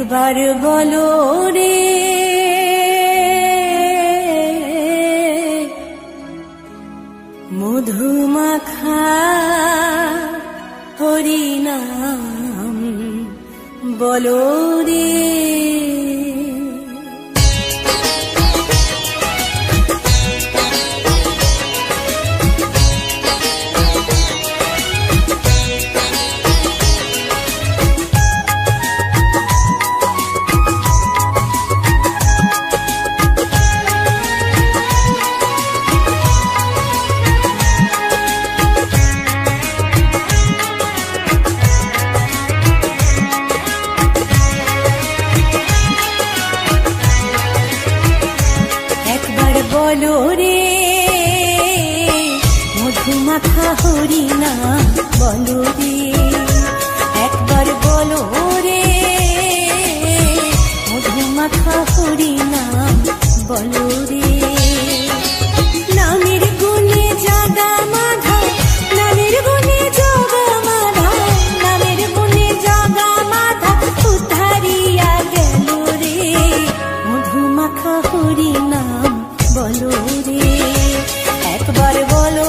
একবার বল রে মধুমাখা হরিনাম। বলো রে। বলো রে মধুমাখা হরিণা বলো রে। বলো রে একবার বলো